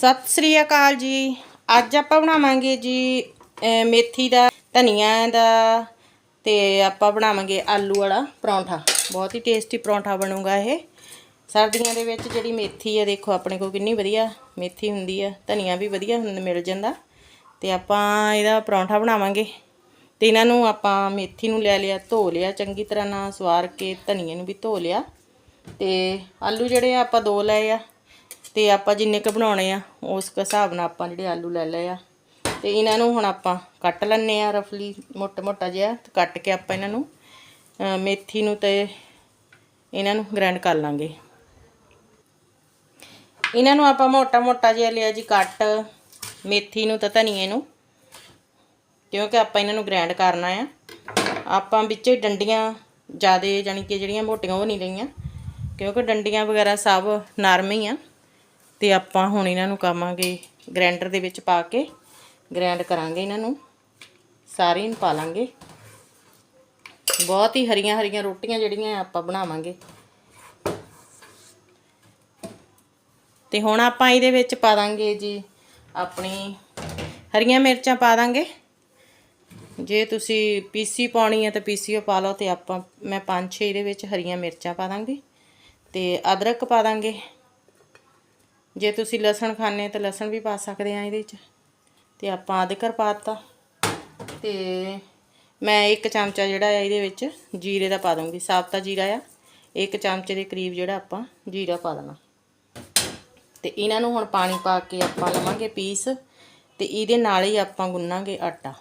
ਸਤਿ ਸ੍ਰੀ ਅਕਾਲ ਜੀ। ਅੱਜ ਆਪਾਂ ਬਣਾਵਾਂਗੇ ਜੀ ਮੇਥੀ ਦਾ, ਧਨੀਆ ਦਾ ਤੇ ਆਪਾਂ ਬਣਾਵਾਂਗੇ ਆਲੂ ਵਾਲਾ ਪਰੌਂਠਾ। ਬਹੁਤ ਹੀ ਟੇਸਟੀ ਪਰੌਂਠਾ ਬਣੂਗਾ ਇਹ। ਸਰਦੀਆਂ ਦੇ ਵਿੱਚ ਜਿਹੜੀ ਮੇਥੀ ਹੈ ਦੇਖੋ ਆਪਣੇ ਕੋਲ ਕਿੰਨੀ ਵਧੀਆ ਮੇਥੀ ਹੁੰਦੀ ਆ। ਧਨੀਆ ਵੀ ਵਧੀਆ ਹੁੰਦਾ ਮਿਲ ਜਾਂਦਾ। ਤੇ ਆਪਾਂ ਇਹਦਾ ਪਰੌਂਠਾ ਬਣਾਵਾਂਗੇ। ਤੇ ਇਹਨਾਂ ਨੂੰ ਆਪਾਂ ਮੇਥੀ ਨੂੰ ਲੈ ਲਿਆ, ਧੋ ਲਿਆ ਚੰਗੀ ਤਰ੍ਹਾਂ ਨਾਲ ਸਵਾਰ ਕੇ ਧਨੀਏ ਨੂੰ ਵੀ ਧੋ ਲਿਆ। ਤੇ ਆਲੂ ਜਿਹੜੇ ਆ, ਆਪਾਂ ਦੋ ਲਏ ਆ। ਤੇ ਆਪਾਂ ਜਿੰਨੇ ਕੁ ਬਣਾਉਣੇ ਆ, ਉਸ ਹਿਸਾਬ ਨਾਲ ਆਪਾਂ ਜਿਹੜੇ ਆਲੂ ਲੈ ਲਏ ਆ। ਤੇ ਇਹਨਾਂ ਨੂੰ ਹੁਣ ਆਪਾਂ ਕੱਟ ਲੈਣੇ ਆ ਰਫਲੀ ਮੋਟਾ ਮੋਟਾ ਜਿਹਾ, ਤੇ ਕੱਟ ਕੇ ਆਪਾਂ ਇਹਨਾਂ ਨੂੰ ਮੇਥੀ ਨੂੰ ਤੇ ਇਹਨਾਂ ਨੂੰ ਗ੍ਰਾਈਂਡ ਕਰ ਲਾਂਗੇ। ਇਹਨਾਂ ਨੂੰ ਆਪਾਂ ਮੋਟਾ ਮੋਟਾ ਜਿਹਾ ਲਿਆ ਜੀ ਕੱਟ, ਮੇਥੀ ਨੂੰ ਤਾਂ ਧਨੀਏ ਨੂੰ, ਕਿਉਂਕਿ ਆਪਾਂ ਇਹਨਾਂ ਨੂੰ ਗ੍ਰਾਈਂਡ ਕਰਨਾ ਆ। ਆਪਾਂ ਵਿੱਚ ਡੰਡੀਆਂ ਜਿਆਦੇ ਜਾਨੀ ਕਿ ਜਿਹੜੀਆਂ ਮੋਟੀਆਂ ਉਹ ਨਹੀਂ ਲਈਆਂ, ਕਿਉਂਕਿ ਡੰਡੀਆਂ ਵਗੈਰਾ ਸਭ ਨਰਮ ਹੀ ਆ। ਤੇ ਆਪਾਂ ਹੁਣ ਇਹਨਾਂ ਨੂੰ ਕਾਵਾਂਗੇ ਗ੍ਰਾਈਂਡਰ ਦੇ ਵਿੱਚ ਪਾ ਕੇ ਗ੍ਰਾਈਂਡ ਕਰਾਂਗੇ ਇਹਨਾਂ ਨੂੰ। ਸਾਰੇ ਨੂੰ ਪਾ ਲਾਂਗੇ। ਬਹੁਤ ਹੀ ਹਰੀਆਂ ਹਰੀਆਂ ਰੋਟੀਆਂ ਜਿਹੜੀਆਂ ਆਪਾਂ ਬਣਾਵਾਂਗੇ। ਤੇ ਹੁਣ ਆਪਾਂ ਇਹਦੇ ਵਿੱਚ ਪਾ ਦਾਂਗੇ ਜੀ ਆਪਣੀ ਹਰੀਆਂ ਮਿਰਚਾਂ ਪਾ ਦਾਂਗੇ। ਜੇ ਤੁਸੀਂ ਪੀਸੀ ਪਾਉਣੀ ਹੈ ਤਾਂ ਪੀਸੀਓ ਪਾ ਲਓ ਤੇ ਆਪਾਂ ਮੈਂ ਪੰਜ ਛੇ ਇਹਦੇ ਵਿੱਚ ਹਰੀਆਂ ਮਿਰਚਾਂ ਪਾ ਦਾਂਗੀ। ਤੇ ਅਦਰਕ ਪਾ ਦਾਂਗੇ। ਜੇ ਤੁਸੀਂ ਲਸਣ ਖਾਣੇ ਤਾਂ ਲਸਣ ਵੀ ਪਾ ਸਕਦੇ ਆ ਇਹਦੇ ਵਿੱਚ ਤੇ ਆਪਾਂ ਅਦਰਕ ਪਾਤਾ ਤੇ ਮੈਂ ਇੱਕ ਚਮਚਾ ਜਿਹੜਾ ਆ ਇਹਦੇ ਵਿੱਚ ਜੀਰੇ ਦਾ ਪਾ ਦੂੰਗੀ ਸਾਬਤਾ ਜੀਰਾ ਆ। ਇੱਕ ਚਮਚੇ ਦੇ ਕਰੀਬ ਜਿਹੜਾ ਆਪਾਂ ਜੀਰਾ ਪਾ ਦੇਣਾ। ਤੇ ਇਹਨਾਂ ਨੂੰ ਹੁਣ ਪਾਣੀ ਪਾ ਕੇ ਆਪਾਂ ਲਵਾਂਗੇ ਪੀਸ। ਤੇ ਇਹਦੇ ਨਾਲ ਹੀ ਆਪਾਂ ਗੁੰਨਾਂਗੇ ਆਟਾ।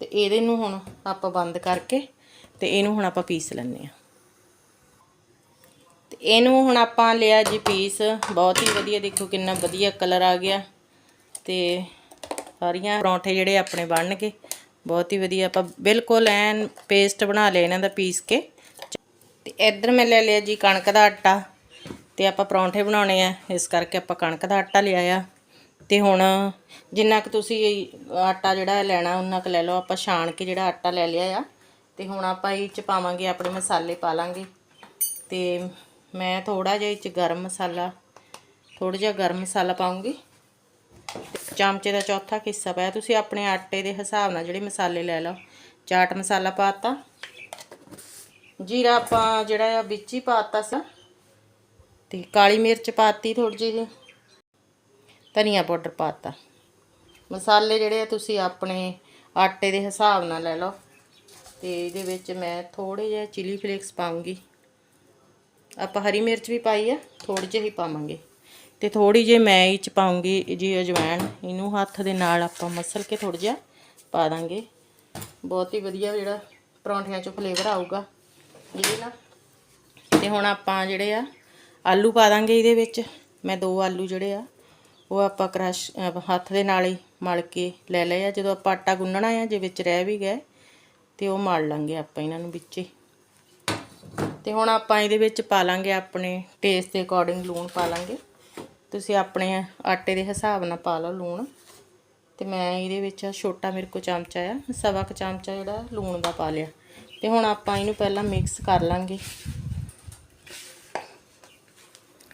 ਤੇ ਇਹਦੇ ਨੂੰ ਹੁਣ ਆਪਾਂ ਬੰਦ ਕਰਕੇ ਤੇ ਇਹਨੂੰ ਹੁਣ ਆਪਾਂ ਪੀਸ ਲੈਣੇ ਆ ਇਹਨੂੰ ਹੁਣ ਆਪਾਂ ਲਿਆ ਜੀ ਪੀਸ। ਬਹੁਤ ਹੀ ਵਧੀਆ, ਦੇਖੋ ਕਿੰਨਾ ਵਧੀਆ ਕਲਰ ਆ ਗਿਆ। ਤੇ ਸਾਰੀਆਂ ਪਰੌਂਠੇ ਜਿਹੜੇ ਆਪਣੇ ਬਣਨਗੇ, ਬਹੁਤ ਹੀ ਵਧੀਆ। ਆਪਾਂ ਬਿਲਕੁਲ ਐਨ ਪੇਸਟ ਬਣਾ ਲਿਆ ਇਹਨਾਂ ਦਾ ਪੀਸ ਕੇ। ਤੇ ਇੱਧਰ ਮੈਂ ਲੈ ਲਿਆ ਜੀ ਕਣਕ ਦਾ ਆਟਾ। ਤੇ ਆਪਾਂ ਪਰੌਂਠੇ ਬਣਾਉਣੇ ਆ। ਇਸ ਕਰਕੇ ਆਪਾਂ ਕਣਕ ਦਾ ਆਟਾ ਲਿਆ ਆ। ਤੇ ਹੁਣ ਜਿੰਨਾ ਕੁ ਤੁਸੀਂ ਆਟਾ ਜਿਹੜਾ ਲੈਣਾ ਉਹਨਾਂ ਕੁ ਲੈ ਲਓ। ਆਪਾਂ ਛਾਣ ਕੇ ਜਿਹੜਾ ਆਟਾ ਲੈ ਲਿਆ ਆ। ਤੇ ਹੁਣ ਆਪਾਂ ਇਹ ਚ ਪਾਵਾਂਗੇ, ਆਪਣੇ ਮਸਾਲੇ ਪਾ ਲਾਂਗੇ। ਤੇ ਮੈਂ ਥੋੜਾ ਜਿਹਾ ਇਹ ਚ ਗਰਮ ਮਸਾਲਾ ਥੋੜਾ ਜਿਹਾ ਗਰਮ ਮਸਾਲਾ ਪਾਉਂਗੀ। ਚਮਚੇ ਦਾ ਚੌਥਾ ਹਿੱਸਾ ਪਾਇਆ। ਤੁਸੀਂ ਆਪਣੇ ਆਟੇ ਦੇ ਹਿਸਾਬ ਨਾਲ ਜਿਹੜੇ ਮਸਾਲੇ ਲੈ ਲਓ। ਚਾਟ ਮਸਾਲਾ ਪਾਤਾ। ਜੀਰਾ ਆਪਾਂ ਜਿਹੜਾ ਆ ਵਿੱਚ ਹੀ ਪਾਤਾ ਸੀ। ਤੇ ਕਾਲੀ ਮਿਰਚ ਪਾਤੀ ਥੋੜੀ ਜਿਹੀ। ਧਨੀਆ ਪਾਊਡਰ ਪਾਤਾ। ਮਸਾਲੇ ਜਿਹੜੇ ਆ ਤੁਸੀਂ ਆਪਣੇ ਆਟੇ ਦੇ ਹਿਸਾਬ ਨਾਲ ਲੈ ਲਓ। ਤੇ ਇਹਦੇ ਵਿੱਚ ਮੈਂ ਥੋੜੇ ਜਿਹਾ ਚਿਲੀ ਫਲੇਕਸ ਪਾਉਂਗੀ। ਆਪਾਂ ਹਰੀ ਮਿਰਚ ਵੀ ਪਾਈ ਆ ਥੋੜੀ ਜਿਹੀ ਪਾਵਾਂਗੇ। ਤੇ ਥੋੜੀ ਜਿਹੀ ਮੈਂ ਇਹ ਚ ਪਾਉਂਗੀ ਜੀ ਅਜਵਾਇਣ, ਇਹਨੂੰ ਹੱਥ ਦੇ ਨਾਲ ਆਪਾਂ ਮਸਲ ਕੇ ਥੋੜਾ ਜਿਹਾ ਪਾ ਦਾਂਗੇ। ਬਹੁਤ ਹੀ ਵਧੀਆ ਜਿਹੜਾ ਪਰੌਂਠਿਆਂ 'ਚ ਫਲੇਵਰ ਆਊਗਾ। ਇਹਦੇ ਨਾਲ ਤੇ ਹੁਣ ਆਪਾਂ ਜਿਹੜੇ ਆ, ਆਲੂ ਪਾ ਦਾਂਗੇ ਇਹਦੇ ਵਿੱਚ। ਮੈਂ ਦੋ ਆਲੂ ਜਿਹੜੇ ਆ, ਉਹ ਆਪਾਂ ਕ੍ਰਸ਼ ਹੱਥ ਦੇ ਨਾਲ ਹੀ ਮਲ ਕੇ ਲੈ ਲਏ ਆ। ਜਦੋਂ ਆਪਾਂ ਆਟਾ ਗੁੰਨਣਾ ਆ, ਜੇ ਵਿੱਚ ਰਹਿ ਵੀ ਗਏ, ਤੇ ਉਹ ਮਲ ਲਾਂਗੇ ਆਪਾਂ ਇਹਨਾਂ ਨੂੰ ਵਿੱਚੇ। ਤੇ ਹੁਣ ਆਪਾਂ ਇਹਦੇ ਵਿੱਚ ਪਾ ਲਾਂਗੇ ਆਪਣੇ ਟੇਸਟ ਦੇ ਅਕੋਰਡਿੰਗ ਲੂਣ ਪਾ ਲਾਂਗੇ। ਤੁਸੀਂ ਆਪਣੇ ਆਟੇ ਦੇ ਹਿਸਾਬ ਨਾਲ ਪਾ ਲਓ ਲੂਣ। ਤੇ ਮੈਂ ਇਹਦੇ ਵਿੱਚ ਛੋਟਾ ਮੇਰੇ ਕੋ ਚਮਚਾ ਆ, ਸਵਾ ਕੁ ਚਮਚਾ ਜਿਹੜਾ ਲੂਣ ਦਾ ਪਾ ਲਿਆ। ਤੇ ਹੁਣ ਆਪਾਂ ਇਹਨੂੰ ਪਹਿਲਾਂ ਮਿਕਸ ਕਰ ਲਾਂਗੇ।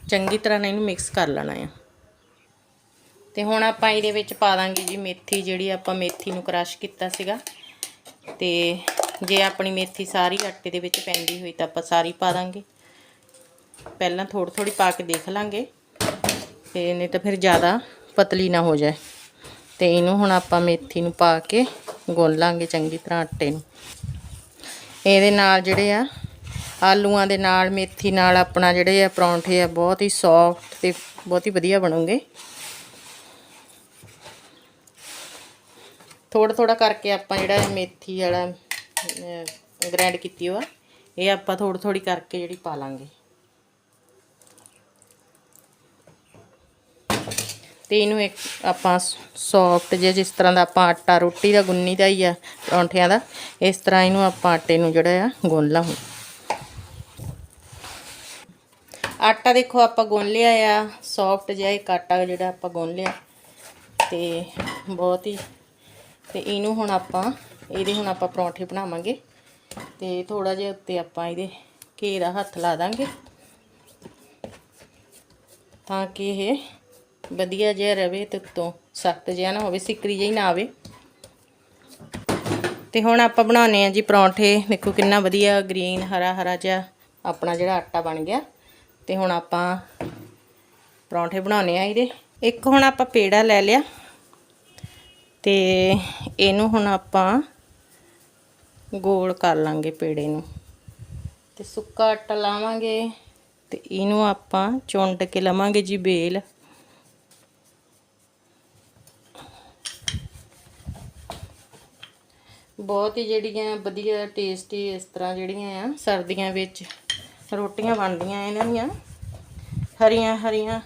ਚੰਗੀ ਤਰ੍ਹਾਂ ਨਾਲ ਇਹਨੂੰ ਮਿਕਸ ਕਰ ਲੈਣਾ ਆ। ਤੇ ਹੁਣ ਆਪਾਂ ਇਹਦੇ ਵਿੱਚ ਪਾ ਦਾਂਗੇ ਜੀ ਮੇਥੀ ਜਿਹੜੀ ਆਪਾਂ ਮੇਥੀ ਨੂੰ ਕ੍ਰਸ਼ ਕੀਤਾ ਸੀਗਾ। ਤੇ ਜੇ ਆਪਣੀ ਮੇਥੀ ਸਾਰੀ ਆਟੇ ਦੇ ਵਿੱਚ ਪੈਂਦੀ ਹੋਈ ਤਾਂ ਆਪਾਂ ਸਾਰੀ ਪਾ ਦਾਂਗੇ। ਪਹਿਲਾਂ ਥੋੜੀ ਥੋੜੀ ਪਾ ਕੇ ਦੇਖ ਲਾਂਗੇ। ਤੇ ਨਹੀਂ ਤਾਂ ਫਿਰ ਜ਼ਿਆਦਾ ਪਤਲੀ ਨਾ ਹੋ ਜਾਏ। ਤੇ ਇਹਨੂੰ ਹੁਣ ਆਪਾਂ ਮੇਥੀ ਨੂੰ ਪਾ ਕੇ ਗੁੰਨ ਲਾਂਗੇ ਚੰਗੀ ਤਰ੍ਹਾਂ ਆਟੇ ਨੂੰ। ਇਹਦੇ ਨਾਲ ਜਿਹੜੇ ਆ, ਆਲੂਆਂ ਦੇ ਨਾਲ, ਮੇਥੀ ਨਾਲ ਆਪਣਾ ਜਿਹੜੇ ਆ ਪਰੌਂਠੇ ਆ ਬਹੁਤ ਹੀ ਸੌਫਟ ਤੇ ਬਹੁਤ ਹੀ ਵਧੀਆ ਬਣੂਗੇ ਥੋੜਾ ਥੋੜਾ ਕਰਕੇ ਆਪਾਂ ਜਿਹੜਾ ਮੇਥੀ ਵਾਲਾ ਗ੍ਰਾਈਂਡ ਕੀਤੀ ਹੋਆ। ਇਹ ਆਪਾਂ ਥੋੜੀ ਥੋੜੀ ਕਰਕੇ ਜਿਹੜੀ ਪਾ ਲਾਂਗੇ। ਤੇ ਇਹਨੂੰ ਇੱਕ ਆਪਾਂ ਸੌਫਟ ਜਿਹਾ ਜਿਸ ਤਰ੍ਹਾਂ ਦਾ ਆਪਾਂ ਆਟਾ, ਰੋਟੀ ਦਾ, ਗੁੰਨੀ ਦਾ ਹੀ ਆ, ਪਰੌਂਠਿਆਂ ਦਾ, ਇਸ ਤਰ੍ਹਾਂ ਇਹਨੂੰ ਆਪਾਂ ਆਟੇ ਨੂੰ ਜਿਹੜਾ ਆ, ਗੁੰਨ ਲਾ ਆਟਾ ਦੇਖੋ ਆਪਾਂ ਗੁੰਨ ਲਿਆ ਆ ਸੌਫਟ ਜਿਹਾ ਇੱਕ ਆਟਾ ਜਿਹੜਾ ਆਪਾਂ ਗੁੰਨ ਲਿਆ। ਤੇ ਬਹੁਤ ਹੀ, ਤੇ ਇਹਨੂੰ ਹੁਣ ਆਪਾਂ ਇਹਦੇ ਹੁਣ ਆਪਾਂ ਪਰੌਂਠੇ ਬਣਾਵਾਂਗੇ ਤੇ ਥੋੜਾ ਜਿਹਾ ਉੱਤੇ ਆਪਾਂ ਇਹਦੇ ਘੇ ਦਾ ਹੱਥ ਲਾ ਦਾਂਗੇ। ਤਾਂ ਕਿ ਇਹ ਵਧੀਆ ਜਿਹਾ ਰਵੇ ਤੇ ਉੱਤੋਂ ਸਖਤ ਜਿਹਾ ਨਾ ਹੋਵੇ ਸਿੱਕਰੀ ਜਿਹੀ ਨਾ ਆਵੇ। ਤੇ ਹੁਣ ਆਪਾਂ ਬਣਾਉਨੇ ਆ ਜੀ ਪਰੌਂਠੇ। ਦੇਖੋ ਕਿੰਨਾ ਵਧੀਆ ਗ੍ਰੀਨ, ਹਰਾ ਹਰਾ ਜਿਹਾ ਆਪਣਾ ਜਿਹੜਾ ਆਟਾ ਬਣ ਗਿਆ। ਤੇ ਹੁਣ ਆਪਾਂ ਪਰੌਂਠੇ ਬਣਾਉਨੇ ਆ ਇਹਦੇ। ਇੱਕ ਹੁਣ ਆਪਾਂ ਪੇੜਾ ਲੈ ਲਿਆ। ਤੇ ਇਹਨੂੰ ਹੁਣ ਆਪਾਂ ਗੋਲ ਕਰ ਲਾਂਗੇ ਪੇੜੇ ਨੂੰ। ਤੇ ਸੁੱਕਾ ਆਟਾ ਲਾਵਾਂਗੇ ਤੇ ਇਹਨੂੰ ਆਪਾਂ ਚੁੰਡ ਕੇ ਲਵਾਂਗੇ ਜੀ ਬੇਲ। ਬਹੁਤ ਹੀ ਜਿਹੜੀਆਂ ਵਧੀਆ ਟੇਸਟੀ ਇਸ ਤਰ੍ਹਾਂ ਜਿਹੜੀਆਂ ਆ, ਸਰਦੀਆਂ ਵਿੱਚ ਰੋਟੀਆਂ ਬਣਦੀਆਂ ਇਹਨਾਂ ਦੀਆਂ, ਹਰੀਆਂ ਹਰੀਆਂ।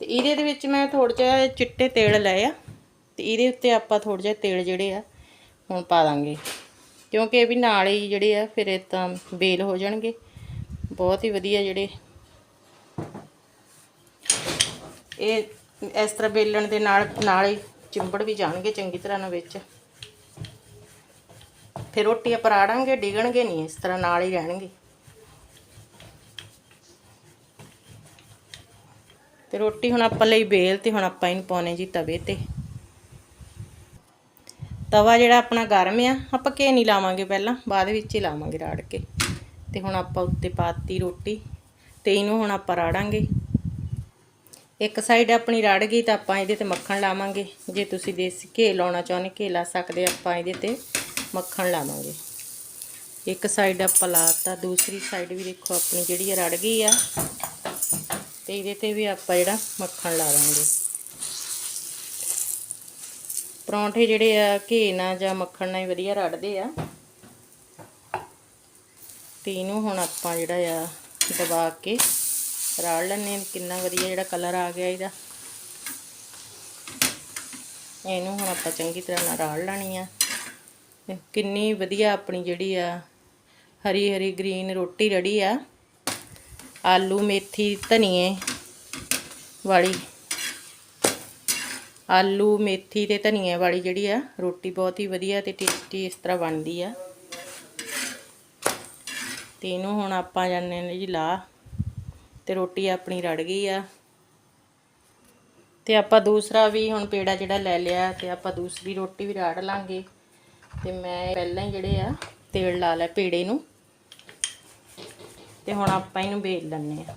ਤੇ ਇਹਦੇ ਦੇ ਵਿੱਚ ਮੈਂ ਥੋੜਾ ਜਿਹਾ ਚਿੱਟੇ ਤੇਲ ਲਏ ਆ, ਤੇ ਇਹਦੇ ਉੱਤੇ ਆਪਾਂ ਥੋੜਾ ਜਿਹਾ ਤੇਲ ਜਿਹੜੇ ਆ, ਹੁਣ ਪਾ ਦਾਂਗੇ। ਕਿਉਂਕਿ ਇਹ ਵੀ ਨਾਲ ਹੀ ਜਿਹੜੇ ਆ, ਫਿਰ ਇਹ ਤਾਂ ਬੇਲ ਹੋ ਜਾਣਗੇ। ਬਹੁਤ ਹੀ ਵਧੀਆ ਜਿਹੜੇ ਇਹ ਇਸ ਤਰ੍ਹਾਂ ਬੇਲਣ ਦੇ ਨਾਲ ਨਾਲ ਹੀ ਚਿੰਬੜ ਵੀ ਜਾਣਗੇ ਚੰਗੀ ਤਰ੍ਹਾਂ ਨਾਲ ਵਿੱਚ। ਫਿਰ ਰੋਟੀਆਂ ਪਰਾੜਾਂਗੇ, ਡਿਗਣਗੇ ਨਹੀਂ, ਇਸ ਤਰ੍ਹਾਂ ਨਾਲ ਹੀ ਰਹਿਣਗੇ। ਤੇ ਰੋਟੀ ਹੁਣ ਆਪਾਂ ਲਈ ਬੇਲ ਤੇ ਹੁਣ ਆਪਾਂ ਇਹਨੂੰ ਪਾਉਣੇ ਜੀ ਤਵੇ ਤੇ। ਤਵਾ ਜਿਹੜਾ ਆਪਣਾ ਗਰਮ ਆ, ਆਪਾਂ ਘੇ ਨਹੀਂ ਲਾਵਾਂਗੇ ਪਹਿਲਾਂ, ਬਾਅਦ ਵਿੱਚ ਹੀ ਲਾਵਾਂਗੇ ਰਾੜ ਕੇ। ਤੇ ਹੁਣ ਆਪਾਂ ਉੱਤੇ ਪਾਤੀ ਰੋਟੀ, ਤੇ ਇਹਨੂੰ ਹੁਣ ਆਪਾਂ ਰਾੜਾਂਗੇ। ਇੱਕ ਸਾਈਡ ਆਪਣੀ ਰੜ ਗਈ ਤਾਂ ਆਪਾਂ ਇਹਦੇ ਤੇ ਮੱਖਣ ਲਾਵਾਂਗੇ। ਜੇ ਤੁਸੀਂ ਦੇਸੀ ਘੇ ਲਾਉਣਾ ਚਾਹੁੰਦੇ, ਘੇ ਲਾ ਸਕਦੇ ਆਪਾਂ ਇਹਦੇ ਤੇ ਮੱਖਣ ਲਾਵਾਂਗੇ। ਇੱਕ ਸਾਈਡ ਆਪਾਂ ਲਾਤਾ, ਦੂਸਰੀ ਸਾਈਡ ਵੀ ਦੇਖੋ ਆਪਣੀ ਜਿਹੜੀ ਰੜ ਗਈ ਆ। ਤੇ ਇਹਦੇ ਤੇ ਵੀ ਆਪਾਂ ਜਿਹੜਾ ਮੱਖਣ ਲਾ ਦਾਂਗੇ ਪਰੌਂਠੇ ਜਿਹੜੇ ਆ, ਘੇ ਨਾਲ ਜਾਂ ਮੱਖਣ ਨਾਲ ਹੀ ਵਧੀਆ ਰੜਦੇ ਆ। ਤੇ ਇਹਨੂੰ ਹੁਣ ਆਪਾਂ ਜਿਹੜਾ ਆ, ਦਬਾ ਕੇ ਰਾੜ ਲੈਣੇ ਕਿੰਨਾ ਵਧੀਆ ਜਿਹੜਾ ਕਲਰ ਆ ਗਿਆ ਇਹਦਾ। ਇਹਨੂੰ ਹੁਣ ਆਪਾਂ ਚੰਗੀ ਤਰ੍ਹਾਂ ਨਾਲ ਰਾੜ ਲੈਣੀ ਆ। ਕਿੰਨੀ ਵਧੀਆ ਆਪਣੀ ਜਿਹੜੀ ਆ, ਹਰੀ ਹਰੀ ਗ੍ਰੀਨ ਰੋਟੀ ਰੜੀ ਆ। ਆਲੂ, ਮੇਥੀ, ਧਨੀਏ ਵਾਲੀ। ਆਲੂ, ਮੇਥੀ ਤੇ ਧਨੀਏ ਵਾਲੀ ਜਿਹੜੀ ਆ, ਰੋਟੀ ਬਹੁਤ ਹੀ ਵਧੀਆ ਤੇ ਟੇਸਟੀ ਇਸ ਤਰ੍ਹਾਂ ਬਣਦੀ ਆ। ਤੇ ਇਹਨੂੰ ਹੁਣ ਆਪਾਂ ਜਾਣੇ ਨੇ ਜੀ ਲਾ, ਤੇ ਰੋਟੀ ਆਪਣੀ ਰੜ ਗਈ ਆ। ਤੇ ਆਪਾਂ ਦੂਸਰਾ ਵੀ ਹੁਣ ਪੇੜਾ ਜਿਹੜਾ ਲੈ ਲਿਆ, ਤੇ ਆਪਾਂ ਦੂਸਰੀ ਰੋਟੀ ਵੀ ਰਾੜ ਲਾਂਗੇ। ਤੇ ਮੈਂ ਪਹਿਲਾਂ ਹੀ ਜਿਹੜੇ ਆ, ਤੇਲ ਲਾ ਲਿਆ ਪੇੜੇ ਨੂੰ। ਤੇ ਹੁਣ ਆਪਾਂ ਇਹਨੂੰ ਵੇਲ ਲੈਣੇ ਆ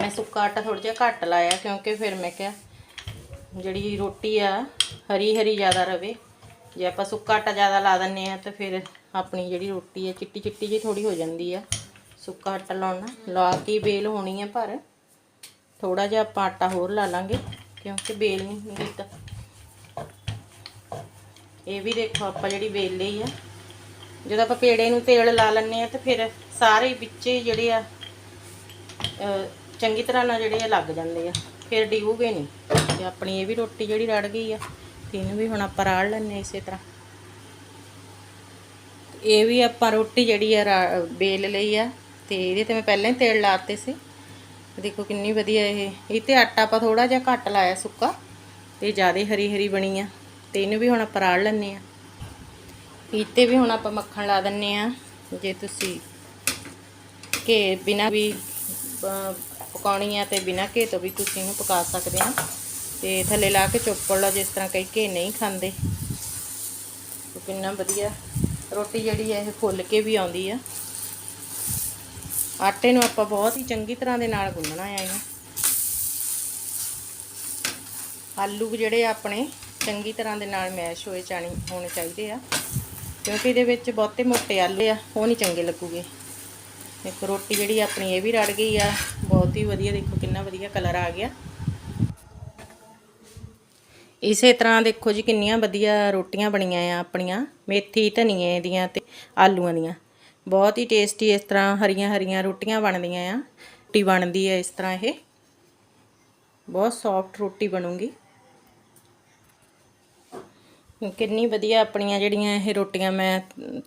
ਮੈਂ ਸੁੱਕਾ ਆਟਾ ਥੋੜਾ ਜਿਹਾ ਘੱਟ ਲਾਇਆ ਕਿਉਂਕਿ ਫਿਰ ਮੈਂ ਕਿਹਾ ਜਿਹੜੀ ਰੋਟੀ ਆ, ਹਰੀ ਹਰੀ ਜ਼ਿਆਦਾ ਰਵੇ। ਜੇ ਆਪਾਂ ਸੁੱਕਾ ਆਟਾ ਜ਼ਿਆਦਾ ਲਾ ਦਿੰਨੇ ਆ ਤਾਂ ਫਿਰ ਆਪਣੀ ਜਿਹੜੀ ਰੋਟੀ ਆ, ਚਿੱਟੀ ਚਿੱਟੀ ਜਿਹੀ ਥੋੜੀ ਹੋ ਜਾਂਦੀ ਆ। ਸੁੱਕਾ ਆਟਾ ਲਾਉਣਾ, ਲਾ ਕੇ ਬੇਲ ਹੋਣੀ ਆ ਪਰ ਥੋੜਾ ਜਿਹਾ ਆਪਾਂ ਆਟਾ ਹੋਰ ਲਾ ਲਾਂਗੇ ਕਿਉਂਕਿ ਬੇਲ ਨਹੀਂ ਕੀਤਾ ਇਹ ਵੀ ਦੇਖੋ ਆਪਾਂ ਜਿਹੜੀ ਬੇਲ ਲਈ ਆ। ਜਦੋਂ ਆਪਾਂ ਪੇੜੇ ਨੂੰ ਤੇਲ ਲਾ ਲੈਂਦੇ ਆ ਤਾਂ ਫਿਰ ਸਾਰੇ ਵਿੱਚੇ ਜਿਹੜੇ ਆ ਚੰਗੀ ਤਰ੍ਹਾਂ ਨਾਲ ਜਿਹੜੇ ਆ ਲੱਗ ਜਾਂਦੇ ਆ, ਫਿਰ ਡਿਊਗੇ ਨਹੀਂ। ਤੇ ਆਪਣੀ ਇਹ ਵੀ ਰੋਟੀ ਜਿਹੜੀ ਰੜ ਗਈ ਆ, ਤੇ ਇਹਨੂੰ ਵੀ ਹੁਣ ਆਪਾਂ ਰਾੜ ਲੈਣੇ ਇਸੇ ਤਰ੍ਹਾਂ। ਇਹ ਵੀ ਆਪਾਂ ਰੋਟੀ ਜਿਹੜੀ ਆ ਰਾ- ਬੇਲ ਲਈ ਆ, ਤੇ ਇਹਦੇ ਤੇ ਮੈਂ ਪਹਿਲਾਂ ਹੀ ਤੇਲ ਲਾਤੇ ਸੀ। ਦੇਖੋ ਕਿੰਨੀ ਵਧੀਆ ਇਹ ਇਹ ਤੇ ਆਟਾ ਆਪਾਂ ਥੋੜਾ ਜਿਹਾ ਘੱਟ ਲਾਇਆ ਸੁੱਕਾ, ਤੇ ਜ਼ਿਆਦਾ ਹਰੀ ਹਰੀ ਬਣੀ ਆ, ਤੇ ਇਹਨੂੰ ਵੀ ਹੁਣ ਆਪਾਂ ਰਾੜ ਲੈਣੇ ਆ 'ਤੇ ਵੀ ਹੁਣ ਆਪਾਂ ਮੱਖਣ ਲਾ ਦਿੰਨੇ ਆ ਜੇ ਤੁਸੀਂ ਕਿ ਬਿਨਾ ਵੀ ਪਕਾਉਣੀ ਆ ਤੇ ਬਿਨਾਂ ਘੇ ਤੋਂ ਵੀ ਤੁਸੀਂ ਇਹਨੂੰ ਪਕਾ ਸਕਦੇ ਹੋ ਤੇ ਥੱਲੇ ਲਾ ਕੇ ਚੋਪੜ ਲਓ ਜਿਸ ਤਰ੍ਹਾਂ ਕਈ ਘੇ ਨਹੀਂ ਖਾਂਦੇ। ਕਿੰਨਾ ਵਧੀਆ ਰੋਟੀ ਜਿਹੜੀ ਹੈ ਇਹ ਫੁੱਲ ਕੇ ਵੀ ਆਉਂਦੀ ਆ। ਆਟੇ ਨੂੰ ਆਪਾਂ ਬਹੁਤ ਹੀ ਚੰਗੀ ਤਰ੍ਹਾਂ ਦੇ ਨਾਲ ਗੁੰਨਣਾ ਆ ਇਹਨੂੰ। ਆਲੂ ਜਿਹੜੇ ਆ ਆਪਣੇ ਚੰਗੀ ਤਰ੍ਹਾਂ ਦੇ ਨਾਲ ਮੈਸ਼ ਹੋਏ ਚਾਣੀ ਹੋਣੇ ਚਾਹੀਦੇ ਆ। ਕਿਉਂਕਿ ਇਹਦੇ ਵਿੱਚ ਬਹੁਤੇ ਮੋਟੇ ਆਲੂ ਆ, ਉਹ ਨਹੀਂ ਚੰਗੇ ਲੱਗੂਗੇ। ਇੱਕ ਰੋਟੀ ਜਿਹੜੀ ਆਪਣੀ ਇਹ ਵੀ ਰੜ ਗਈ ਆ। ਬਹੁਤ ਹੀ ਵਧੀਆ, ਦੇਖੋ ਕਿੰਨਾ ਵਧੀਆ ਕਲਰ ਆ ਗਿਆ। ਇਸੇ ਤਰ੍ਹਾਂ ਦੇਖੋ ਜੀ, ਕਿੰਨੀਆਂ ਵਧੀਆ ਰੋਟੀਆਂ ਬਣੀਆਂ ਆ ਆਪਣੀਆਂ, ਮੇਥੀ, ਧਨੀਏ ਦੀਆਂ ਤੇ ਆਲੂਆਂ ਦੀਆਂ। ਬਹੁਤ ਹੀ ਟੇਸਟੀ ਇਸ ਤਰ੍ਹਾਂ ਹਰੀਆਂ ਹਰੀਆਂ ਰੋਟੀਆਂ ਬਣਦੀਆਂ ਆ। ਰੋਟੀ ਬਣਦੀ ਹੈ ਇਸ ਤਰ੍ਹਾਂ ਇਹ। ਬਹੁਤ ਸੌਫਟ ਰੋਟੀ ਬਣੂਗੀ। ਕਿੰਨੀ ਵਧੀਆ ਆਪਣੀਆਂ ਜਿਹੜੀਆਂ ਇਹ ਰੋਟੀਆਂ ਮੈਂ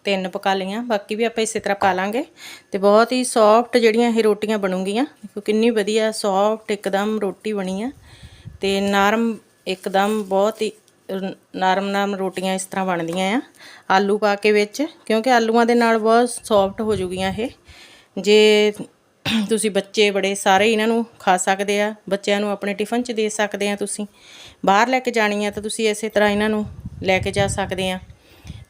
ਤਿੰਨ ਪਕਾ ਲਈਆਂ, ਬਾਕੀ ਵੀ ਆਪਾਂ ਇਸੇ ਤਰ੍ਹਾਂ ਪਾ ਲਾਂਗੇ ਤੇ ਬਹੁਤ ਹੀ ਸੌਫਟ ਜਿਹੜੀਆਂ ਇਹ ਰੋਟੀਆਂ ਬਣੂਗੀਆਂ। ਦੇਖੋ ਕਿੰਨੀ ਵਧੀਆ ਸੌਫਟ ਇੱਕਦਮ ਰੋਟੀ ਬਣੀ ਆ ਤੇ ਨਰਮ, ਇੱਕਦਮ ਬਹੁਤ ਹੀ ਨਰਮ ਨਰਮ ਰੋਟੀਆਂ ਇਸ ਤਰ੍ਹਾਂ ਬਣਦੀਆਂ ਆ ਆਲੂ ਪਾ ਕੇ ਵਿੱਚ, ਕਿਉਂਕਿ ਆਲੂਆਂ ਦੇ ਨਾਲ ਬਹੁਤ ਸੌਫਟ ਹੋ ਜੂਗੀਆਂ ਇਹ। ਜੇ ਤੁਸੀਂ ਬੱਚੇ ਬੜੇ ਸਾਰੇ ਇਹਨਾਂ ਨੂੰ ਖਾ ਸਕਦੇ ਆ, ਬੱਚਿਆਂ ਨੂੰ ਆਪਣੇ ਟਿਫਨ 'ਚ ਦੇ ਸਕਦੇ ਆ ਤੁਸੀਂ, ਬਾਹਰ ਲੈ ਕੇ ਜਾਣੀ ਆ ਤਾਂ ਤੁਸੀਂ ਇਸੇ ਤਰ੍ਹਾਂ ਇਹਨਾਂ ਨੂੰ ਲੈ ਕੇ ਜਾ ਸਕਦੇ ਆ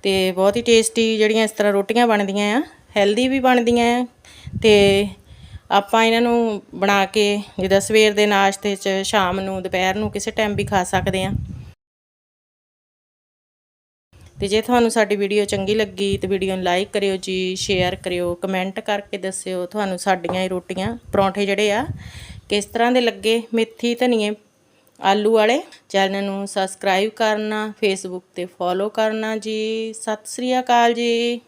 ਤੇ ਬਹੁਤ ਹੀ ਟੇਸਟੀ ਜਿਹੜੀਆਂ ਇਸ ਤਰ੍ਹਾਂ ਰੋਟੀਆਂ ਬਣਦੀਆਂ ਆ ਹੈਲਦੀ ਵੀ ਬਣਦੀਆਂ ਆ। ਤੇ ਆਪਾਂ ਇਹਨਾਂ ਨੂੰ ਬਣਾ ਕੇ ਜਿੱਦਾਂ ਸਵੇਰ ਦੇ ਨਾਸ਼ਤੇ 'ਚ, ਸ਼ਾਮ ਨੂੰ, ਦੁਪਹਿਰ ਨੂੰ ਕਿਸੇ ਟਾਈਮ ਵੀ ਖਾ ਸਕਦੇ ਆ ਤੇ ਜੇ ਤੁਹਾਨੂੰ ਸਾਡੀ ਵੀਡੀਓ ਚੰਗੀ ਲੱਗੀ ਤੇ ਵੀਡੀਓ ਨੂੰ ਲਾਈਕ ਕਰਿਓ ਜੀ ਸ਼ੇਅਰ ਕਰਿਓ ਕਮੈਂਟ ਕਰਕੇ ਦੱਸਿਓ ਤੁਹਾਨੂੰ ਸਾਡੀਆਂ ਇਹ ਰੋਟੀਆਂ, ਪਰੌਂਠੇ ਜਿਹੜੇ ਆ, ਕਿਸ ਤਰ੍ਹਾਂ ਦੇ ਲੱਗੇ, ਮੇਥੀ, ਧਨੀਏ ਆਲੂ ਵਾਲੇ। ਚੈਨਲ ਨੂੰ ਸਬਸਕ੍ਰਾਈਬ ਕਰਨਾ ਫੇਸਬੁੱਕ ਤੇ ਫੋਲੋ ਕਰਨਾ ਜੀ। ਸਤਿ ਸ੍ਰੀ ਅਕਾਲ ਜੀ।